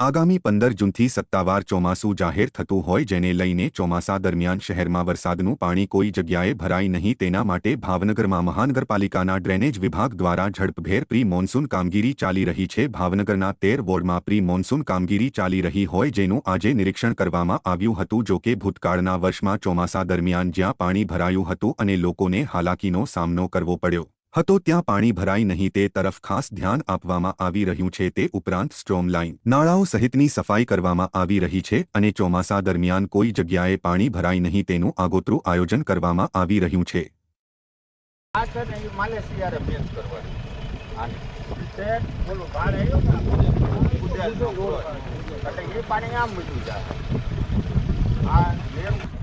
આગામી પંદર જૂનથી સત્તાવાર ચોમાસું જાહેર થતું હોય જેને લઈને ચોમાસા દરમિયાન શહેરમાં વરસાદનું પાણી કોઈ જગ્યાએ ભરાય નહીં તેના માટે ભાવનગરમાં મહાનગરપાલિકાના ડ્રેનેજ વિભાગ દ્વારા ઝડપભેર પ્રી મોન્સૂન કામગીરી ચાલી રહી છે. ભાવનગરના તેર વોર્ડમાં પ્રી મોન્સૂન કામગીરી ચાલી રહી હોય જેનું આજે નિરીક્ષણ કરવામાં આવ્યું હતું. જો કે ભૂતકાળના વર્ષમાં ચોમાસા દરમિયાન જ્યાં પાણી ભરાયું હતું અને લોકોને હાલાકીનો સામનો કરવો પડ્યો. હતો ત્યાં પાણી ભરાય નહીં તે તરફ ખાસ ધ્યાન આપવામાં આવી રહ્યું છે તે ઉપરાંત સ્ટ્રોમલાઇન નાળાઓ સહિતની સફાઈ કરવામાં આવી રહી છે અને ચોમાસા દરમિયાન કોઈ જગ્યાએ પાણી ભરાય નહીં તેનું આગોતરું આયોજન કરવામાં આવી રહ્યું છે. આ છે બેન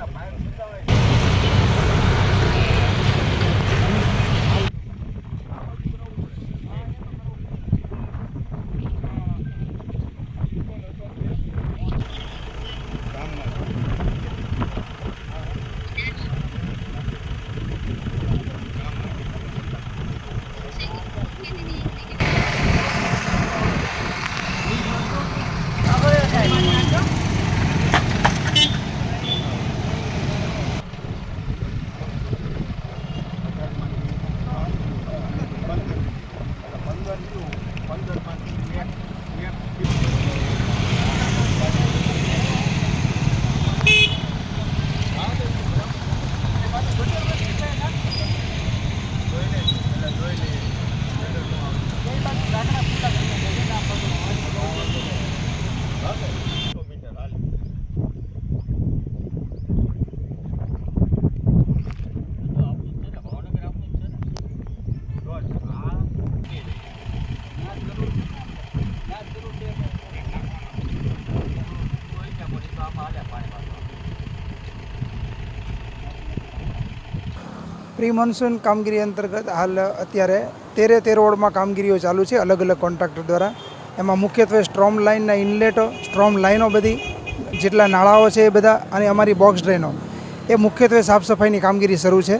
tầm máy rồi pre monsoon કામગીરી અંતર્ગત હાલ અત્યારે તેરે તેર વોર્ડમાં કામગીરીઓ ચાલુ છે અલગ અલગ કોન્ટ્રાક્ટર દ્વારા. એમાં મુખ્યત્વે સ્ટ્રોમ લાઇનના ઇનલેટો, સ્ટ્રોમ લાઇનો બધી, જેટલા નાળાઓ છે એ બધા અને અમારી બોક્સ ડ્રેનો. એ મુખ્યત્વે સાફ સફાઈની કામગીરી શરૂ છે.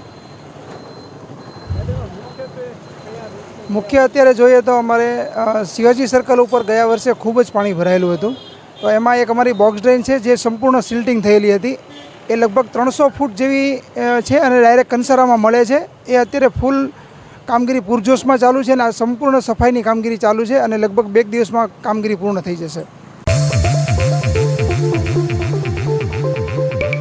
મુખ્ય અત્યારે જોઈએ તો અમારે શિવાજી સર્કલ ઉપર ગયા વર્ષે ખૂબ જ પાણી ભરાયેલું હતું. તો એમાં એક અમારી બોક્સ ડ્રેન છે જે સંપૂર્ણ સિલ્ટિંગ થયેલી હતી. એ લગભગ ત્રણસો ફૂટ જેવી છે અને ડાયરેક્ટ કંસારામાં મળે છે. એ અત્યારે ફૂલ કામગીરી પૂરજોશમાં ચાલુ છે અને આ સંપૂર્ણ સફાઈની કામગીરી ચાલુ છે અને લગભગ બે દિવસમાં કામગીરી પૂર્ણ થઈ જશે.